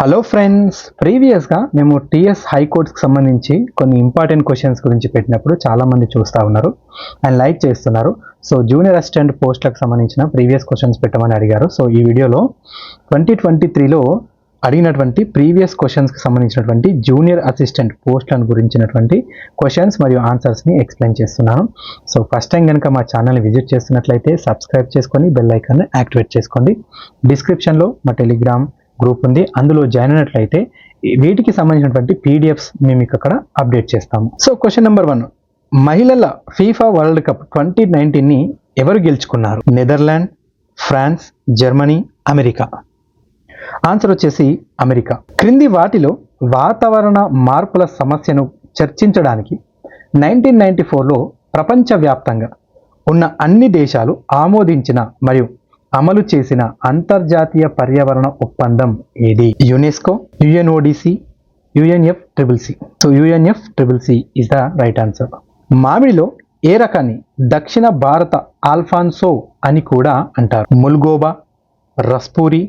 Hello friends ప్రీవియస్గా మేము TS హైకోర్ట్స్కి సంబంధించి కొన్ని ఇంపార్టెంట్ క్వశ్చన్స్ గురించి పెట్టినప్పుడు చాలామంది చూస్తూ ఉన్నారు అండ్ లైక్ చేస్తున్నారు. సో జూనియర్ అసిస్టెంట్ పోస్టులకు సంబంధించిన ప్రీవియస్ క్వశ్చన్స్ పెట్టమని అడిగారు. సో ఈ వీడియోలో ట్వంటీ ట్వంటీ త్రీలో అడిగినటువంటి ప్రీవియస్ క్వశ్చన్స్కి సంబంధించినటువంటి జూనియర్ అసిస్టెంట్ పోస్టులను గురించినటువంటి క్వశ్చన్స్ మరియు ఆన్సర్స్ని ఎక్స్ప్లెయిన్ చేస్తున్నాను. సో ఫస్ట్ టైం కనుక మా ఛానల్ని విజిట్ చేస్తున్నట్లయితే సబ్స్క్రైబ్ చేసుకొని బెల్ ఐకాన్ని యాక్టివేట్ చేసుకోండి. డిస్క్రిప్షన్లో మా టెలిగ్రామ్ గ్రూప్ ఉంది. అందులో జాయిన్ అయినట్లయితే వీటికి సంబంధించినటువంటి పీడిఎఫ్స్ మేము ఇక్కడ అక్కడ అప్డేట్ చేస్తాము. సో క్వశ్చన్ నెంబర్ వన్ మహిళల ఫీఫా వరల్డ్ కప్ ట్వంటీ నైన్టీన్ని ఎవరు గెలుచుకున్నారు? Netherland France Germany America. Answer వచ్చేసి అమెరికా. క్రింది వాటిలో వాతావరణ మార్పుల సమస్యను చర్చించడానికి నైన్టీన్ నైన్టీ ఫోర్లో ప్రపంచవ్యాప్తంగా ఉన్న అన్ని దేశాలు ఆమోదించిన మరియు అమలు చేసిన అంతర్జాతీయ పర్యావరణ ఒప్పందం ఏది? UNESCO UNODC UNF triple C so UNF triple C is the right answer మామిడిలో ఏ రకాన్ని దక్షిణ భారత ఆల్ఫాన్సో అని కూడా అంటారు? Mulgoba Raspuri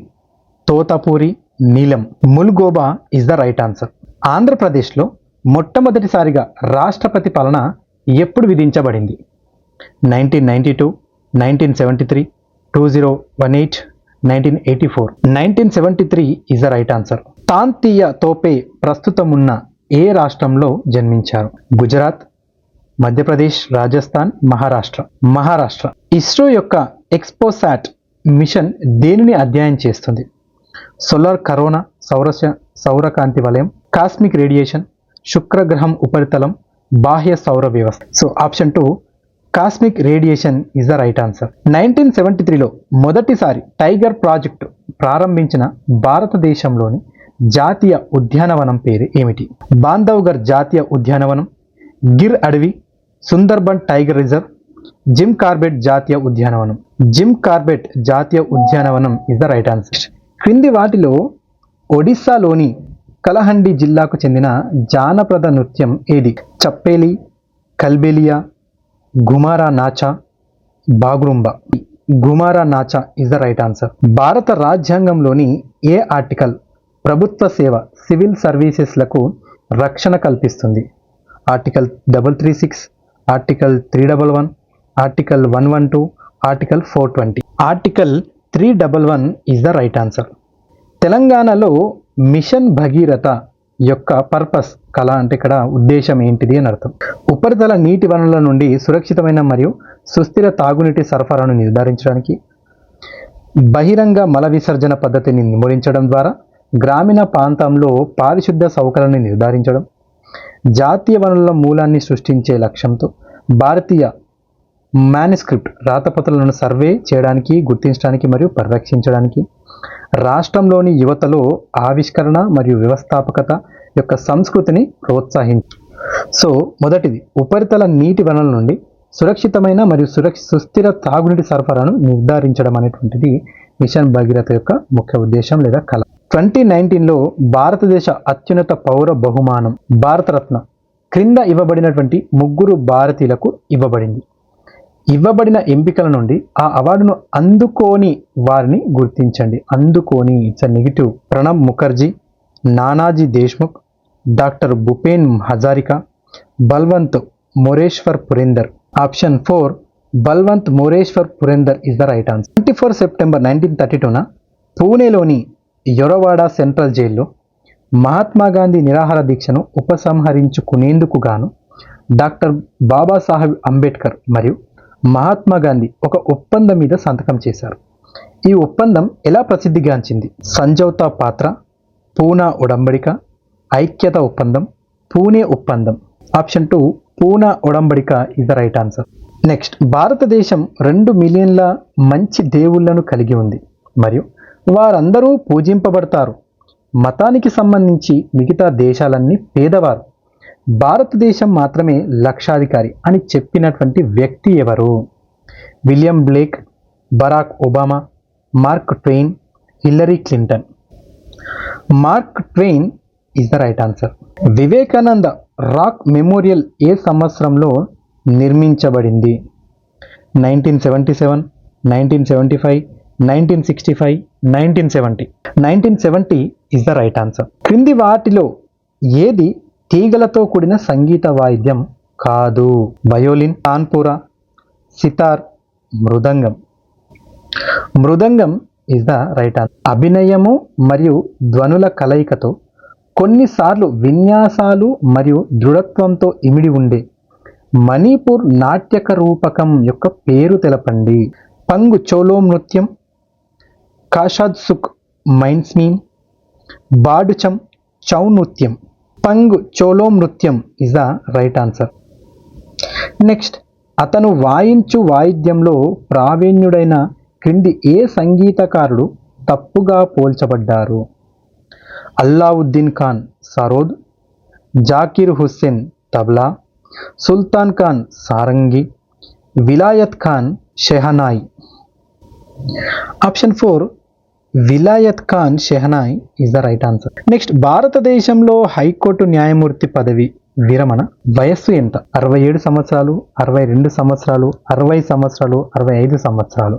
Totapuri Neelam. Mulgoba is the right answer ఆంధ్రప్రదేశ్లో మొట్టమొదటిసారిగా రాష్ట్రపతి పాలన ఎప్పుడు విధించబడింది? Nineteen ninety two nineteen seventy three two zero one eight nineteen eighty four nineteen seventy three is the right answer Tantia Tope ప్రస్తుతం ఉన్న ఏ రాష్ట్రంలో జన్మించారు? గుజరాత్ మధ్యప్రదేశ్ రాజస్థాన్ మహారాష్ట్ర మహారాష్ట్ర ఇస్రో యొక్క ఎక్స్పోసాట్ మిషన్ దేనిని అధ్యయనం చేస్తుంది? సోలార్ కరోనా సౌరశ సౌరకాంతి వలయం కాస్మిక్ రేడియేషన్ శుక్రగ్రహం ఉపరితలం బాహ్య సౌర వ్యవస్థ so option two cosmic radiation is the right answer nineteen seventy త్రీలో మొదటిసారి టైగర్ ప్రాజెక్టు ప్రారంభించిన భారతదేశంలోని జాతీయ ఉద్యానవనం పేరు ఏమిటి? బాంధవ్గర్ జాతీయ ఉద్యానవనం గిర్ అడవి Sundarban tiger reserve Jim Corbett జాతీయ ఉద్యానవనం. జిమ్ కార్బెట్ జాతీయ ఉద్యానవనం ఇస్ ద రైట్ ఆన్సర్ క్రింది వాటిలో ఒడిస్సాలోని కలహండి జిల్లాకు చెందిన జానపద నృత్యం ఏది? Chhapeli Kalbelia Ghumara Nacha Bagurumba. Ghumara Nacha is the right answer భారత రాజ్యాంగంలోని ఏ ఆర్టికల్ ప్రభుత్వ సేవ సివిల్ సర్వీసెస్లకు రక్షణ కల్పిస్తుంది? Article double three six article three double one article one one two article four twenty article three double one is the right answer తెలంగాణలో mission Bhagiratha యొక్క purpose కళ అంటే ఇక్కడ ఉద్దేశం ఏంటిది అని అర్థం. ఉపరితల నీటి వనరుల నుండి సురక్షితమైన మరియు సుస్థిర తాగునీటి సరఫరాను నిర్ధారించడానికి బహిరంగ మల విసర్జన పద్ధతిని నిర్మూలించడం ద్వారా గ్రామీణ ప్రాంతంలో పారిశుద్ధ సౌకర్యాన్ని నిర్ధారించడం జాతీయ వనరుల మూలాన్ని సృష్టించే లక్ష్యంతో భారతీయ మానిస్క్రిప్ట్ రాతపత్రాలను సర్వే చేయడానికి గుర్తించడానికి మరియు పరిరక్షించడానికి రాష్ట్రంలోని యువతలో ఆవిష్కరణ మరియు వ్యవస్థాపకత యొక్క సంస్కృతిని ప్రోత్సహించు. సో మొదటిది ఉపరితల నీటి వనరుల నుండి సురక్షితమైన మరియు సురక్ష సుస్థిర తాగునీటి సరఫరాను నిర్ధారించడం అనేటువంటిది మిషన్ భగీరథ యొక్క ముఖ్య ఉద్దేశం లేదా కళ. ట్వంటీ నైన్టీన్లో భారతదేశ అత్యున్నత పౌర బహుమానం భారతరత్న క్రింద ఇవ్వబడినటువంటి ముగ్గురు భారతీయులకు ఇవ్వబడింది. ఇవ్వబడిన ఎంపికల నుండి ఆ అవార్డును అందుకోని వారిని గుర్తించండి. అందుకోని. It's negative. Pranab Mukherjee Nanaji Deshmukh doctor Bhupen Hazarika Balwant Moreshwar Purandare. Option four Balwant Moreshwar Purandare is the right answer twenty four September nineteen thirty two పూణేలోని Yerawada central జైల్లో మహాత్మా గాంధీ నిరాహార దీక్షను ఉపసంహరించుకునేందుకు గాను డాక్టర్ బాబాసాహెబ్ అంబేద్కర్ మరియు మహాత్మా గాంధీ ఒక ఒప్పందం మీద సంతకం చేశారు. ఈ ఒప్పందం ఎలా ప్రసిద్ధిగాంచింది? సంజౌతా పాత్ర పూనా ఉడంబడిక ఐక్యత ఒప్పందం పూణే ఒప్పందం. Option two Poona ఉడంబడిక is the right answer next భారతదేశం రెండు మిలియన్ల మంచి దేవుళ్ళను కలిగి ఉంది. మరియు వారందరూ పూజింపబడతారు. మతానికి సంబంధించి మిగతా దేశాలన్నీ పేదవారు. భారతదేశం మాత్రమే లక్షాధికారి అని చెప్పినటువంటి వ్యక్తి ఎవరు? William Blake Barack Obama Mark Twain Hillary Clinton. Mark Twain is the right answer Vivekananda rock memorial ఏ సంవత్సరంలో నిర్మించబడింది? Nineteen seventy seven nineteen seventy five nineteen sixty five nineteen seventy. Nineteen seventy is the right answer క్రింది వాటిలో ఏది తీగలతో కూడిన సంగీత వాయిద్యం కాదు. Violin tanpura sitar mridangam. Mridangam is the right answer అభినయము మరియు ధ్వనుల కలయికతో కొన్నిసార్లు విన్యాసాలు మరియు దృఢత్వంతో ఇమిడి ఉండే మణిపూర్ నాట్యక రూపకం యొక్క పేరు తెలపండి. పంగు చోలో నృత్యం కాషాద్ సుక్ మైన్స్మీన్ బాడుచం చౌ నృత్యం. పంగ్ చోలో నృత్యం is the right answer. Next అతను వాయించు వాయిద్యంలో ప్రావీణ్యుడైన క్రింది ఏ సంగీతకారుడు తప్పుగా పోల్చబడ్డారు? Allauddin Khan sarod Zakir Hussain tabla Sultan Khan sarangi Vilayat Khan shehnai. Option four Vilayat Khan shehnai is the right answer next భారతదేశంలో హైకోర్టు న్యాయమూర్తి పదవి విరమణ వయస్సు ఎంత? అరవై ఏడు సంవత్సరాలు అరవై రెండు సంవత్సరాలు అరవై సంవత్సరాలు అరవై ఐదు సంవత్సరాలు.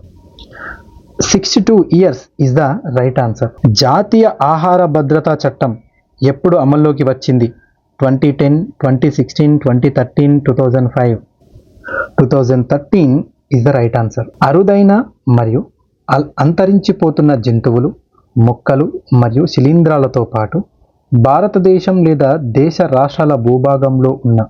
Sixty two years is the right answer జాతీయ ఆహార భద్రతా చట్టం ఎప్పుడు అమల్లోకి వచ్చింది? Twenty ten twenty sixteen twenty thirteen two thousand five two thousand thirteen is the right answer అరుదైన మరియు అంతరించిపోతున్న జంతువులు మొక్కలు మరియు శిలీంధ్రాలతో పాటు భారతదేశం లేదా దేశ రాష్ట్రాల భూభాగంలో ఉన్న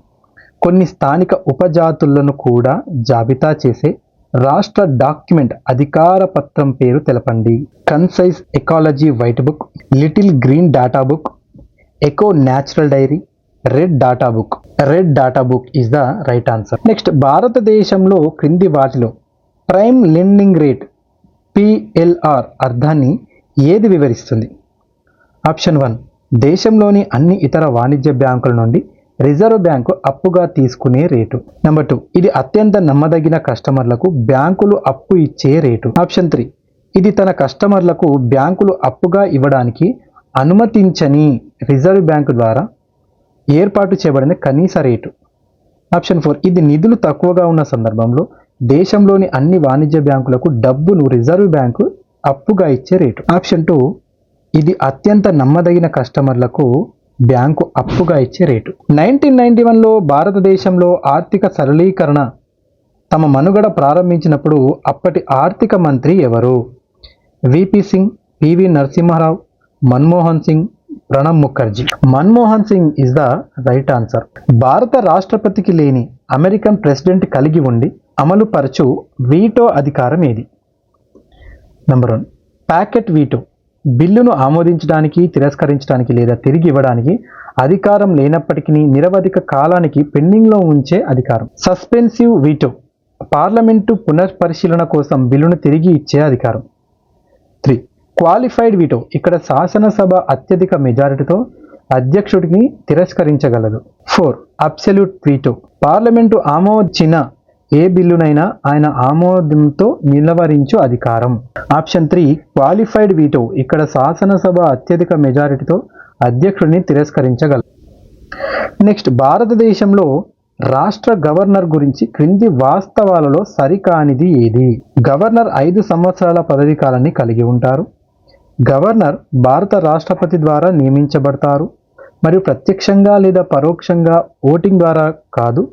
కొన్ని స్థానిక ఉపజాతులను కూడా జాబితా చేసే రాష్ట్ర డాక్యుమెంట్ అధికార పత్రం పేరు తెలపండి. Concise ecology white book little green data book eco natural diary red data book. Red data book is the right answer. Next భారతదేశంలో క్రింది వాటిలో ప్రైమ్ లెండింగ్ రేట్ పిఎల్ఆర్ అర్థాన్ని ఏది వివరిస్తుంది? ఆప్షన్ వన్ దేశంలోని అన్ని ఇతర వాణిజ్య బ్యాంకుల నుండి రిజర్వ్ బ్యాంకు అప్పుగా తీసుకునే రేటు. నెంబర్ టూ ఇది అత్యంత నమ్మదగిన కస్టమర్లకు బ్యాంకులు అప్పు ఇచ్చే రేటు. ఆప్షన్ త్రీ ఇది తన కస్టమర్లకు బ్యాంకులు అప్పుగా ఇవ్వడానికి అనుమతించని రిజర్వ్ బ్యాంకు ద్వారా ఏర్పాటు చేయబడిన కనీస రేటు. ఆప్షన్ ఫోర్ ఇది నిధులు తక్కువగా ఉన్న సందర్భంలో దేశంలోని అన్ని వాణిజ్య బ్యాంకులకు డబ్బును రిజర్వ్ బ్యాంకు అప్పుగా ఇచ్చే రేటు. ఆప్షన్ టూ ఇది అత్యంత నమ్మదగిన కస్టమర్లకు బ్యాంకు అప్పుగా ఇచ్చే రేటు. నైన్టీన్ నైన్టీ వన్లో భారతదేశంలో ఆర్థిక సరళీకరణ తమ మనుగడ ప్రారంభించినప్పుడు అప్పటి ఆర్థిక మంత్రి ఎవరు? VP Singh PV Narasimha Rao Manmohan Singh Pranab Mukherjee. Manmohan Singh is the right answer భారత రాష్ట్రపతికి లేని అమెరికన్ ప్రెసిడెంట్ కలిగి ఉండి అమలుపరచు వీటో అధికారం ఏది? నెంబర్ వన్ ప్యాకెట్ వీటో బిల్లును ఆమోదించడానికి తిరస్కరించడానికి లేదా తిరిగి ఇవ్వడానికి అధికారం లేనప్పటికీ నిరవధిక కాలానికి పెండింగ్లో ఉంచే అధికారం. సస్పెన్సివ్ వీటో పార్లమెంటు పునఃపరిశీలన కోసం బిల్లును తిరిగి ఇచ్చే అధికారం. త్రీ క్వాలిఫైడ్ వీటో ఇక్కడ శాసనసభ అత్యధిక మెజారిటీతో అధ్యక్షుడిని తిరస్కరించగలదు. ఫోర్ అబ్సల్యూట్ వీటో పార్లమెంటు ఆమోదించిన ఏ బిల్లునైనా ఆయన ఆమోదంతో నిలవరించు అధికారం. Option three qualified veto. ఇక్కడ శాసనసభ అత్యధిక మెజారిటీతో అధ్యక్షుడిని తిరస్కరించగలదు నెక్స్ట్ భారతదేశంలో రాష్ట్ర గవర్నర్ గురించి క్రింది వాస్తవాలలో సరికానిది ఏది? గవర్నర్ ఐదు సంవత్సరాల పదవి కాలాన్ని కలిగి ఉంటారు. గవర్నర్ భారత రాష్ట్రపతి ద్వారా నియమించబడతారు. మరియు ప్రత్యక్షంగా లేదా పరోక్షంగా ఓటింగ్ ద్వారా కాదు.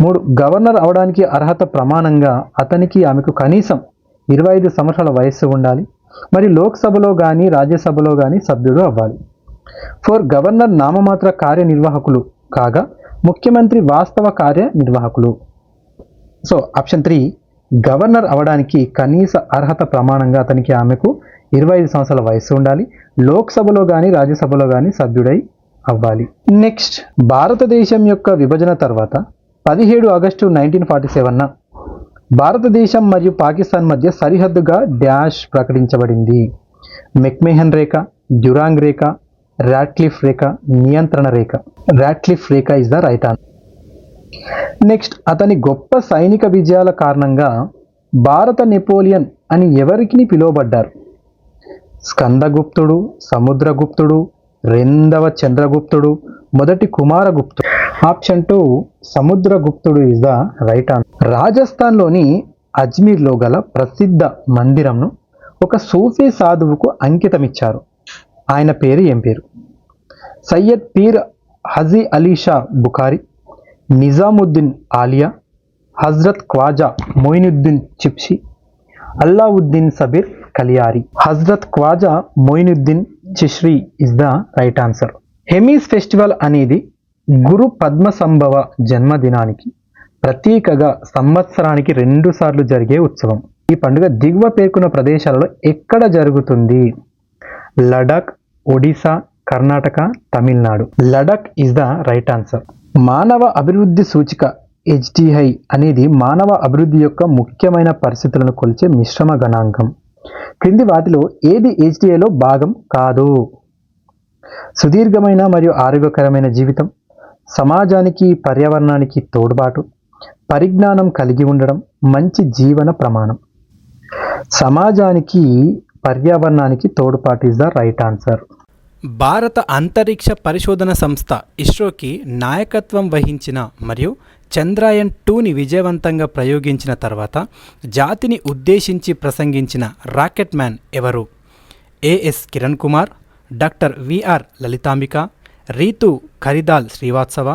మూడు గవర్నర్ అవడానికి అర్హత ప్రమాణంగా అతనికి ఆమెకు కనీసం ఇరవై ఐదు సంవత్సరాల వయస్సు ఉండాలి. మరి లోక్సభలో కానీ రాజ్యసభలో కానీ సభ్యుడు అవ్వాలి. ఫోర్ గవర్నర్ నామమాత్ర కార్యనిర్వాహకులు కాగా ముఖ్యమంత్రి వాస్తవ కార్యనిర్వాహకులు. సో ఆప్షన్ త్రీ గవర్నర్ అవడానికి కనీస అర్హత ప్రమాణంగా అతనికి ఆమెకు ఇరవై ఐదు సంవత్సరాల వయస్సు ఉండాలి. లోక్సభలో కానీ రాజ్యసభలో కానీ సభ్యుడై అవ్వాలి. నెక్స్ట్ భారతదేశం యొక్క విభజన తర్వాత పదిహేడు ఆగస్టు నైన్టీన్ ఫార్టీ సెవెన్న భారతదేశం మరియు పాకిస్తాన్ మధ్య సరిహద్దుగా డ్యాష్ ప్రకటించబడింది. మెక్మెహన్ రేఖ డ్యురాంగ్ రేఖ రాట్లిఫ్ రేఖ నియంత్రణ రేఖ. Radcliffe Rekha is the right answer next అతని గొప్ప సైనిక విజయాల కారణంగా భారత నెపోలియన్ అని ఎవరికి పిలువబడ్డారు? స్కందగుప్తుడు సముద్రగుప్తుడు రెండవ చంద్రగుప్తుడు మొదటి కుమారగుప్తుడు. ఆప్షన్ టూ సముద్రగుప్తుడు ఇస్ ద రైట్ ఆన్సర్ రాజస్థాన్లోని అజ్మీర్లో గల ప్రసిద్ధ మందిరంను ఒక సూఫీ సాధువుకు అంకితమిచ్చారు. ఆయన పేరు ఏం పేరు? Syed peer Haji Ali Shah Bukhari Nizamuddin Auliya Hazrat Khwaja Moinuddin చిప్షి Alauddin Sabir Kaliyari. Hazrat Khwaja Moinuddin Chishti is the right answer Hemis festival అనేది గురు పద్మ సంభవ జన్మదినానికి ప్రతీకగా సంవత్సరానికి రెండు సార్లు జరిగే ఉత్సవం. ఈ పండుగ దిగువ పేర్కొన్న ప్రదేశాలలో ఎక్కడ జరుగుతుంది? Ladakh Odisha Karnataka Tamil Nadu. Ladakh is the right answer మానవ అభివృద్ధి సూచిక హెచ్డిఐ అనేది మానవ అభివృద్ధి యొక్క ముఖ్యమైన పరిస్థితులను కొలిచే మిశ్రమ గణాంకం. క్రింది వాటిలో ఏది హెచ్డిఐలో భాగం కాదు? సుదీర్ఘమైన మరియు ఆరోగ్యకరమైన జీవితం సమాజానికి పర్యావరణానికి తోడ్పాటు పరిజ్ఞానం కలిగి ఉండడం మంచి జీవన ప్రమాణం. సమాజానికి పర్యావరణానికి తోడ్పాటు ఇస్ ద రైట్ ఆన్సర్ భారత అంతరిక్ష పరిశోధన సంస్థ ఇస్రోకి నాయకత్వం వహించిన మరియు చంద్రయాన్ టూని విజయవంతంగా ప్రయోగించిన తర్వాత జాతిని ఉద్దేశించి ప్రసంగించిన రాకెట్ మ్యాన్ ఎవరు AS Kiran Kumar doctor VR Lalithambika Ritu Karidhal Srivastava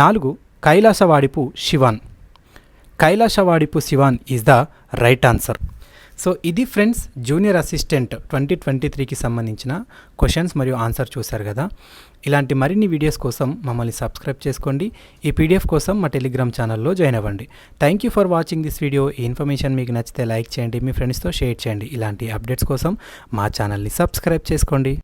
నాలుగు Kailasavadivoo Sivan. Kailasavadivoo Sivan is the right answer. So ఇది friends junior assistant twenty twenty త్రీకి సంబంధించిన క్వశ్చన్స్ మరియు ఆన్సర్ చూశారు కదా. ఇలాంటి మరిన్ని వీడియోస్ కోసం మమ్మల్ని సబ్స్క్రైబ్ చేసుకోండి. ఈ పీడిఎఫ్ కోసం మా టెలిగ్రామ్ ఛానల్లో జాయిన్ అవ్వండి. Thank you for watching this video ఈ ఇన్ఫర్మేషన్ మీకు నచ్చితే లైక్ చేయండి మీ ఫ్రెండ్స్తో షేర్ చేయండి. ఇలాంటి అప్డేట్స్ కోసం మా ఛానల్ని సబ్స్క్రైబ్ చేసుకోండి.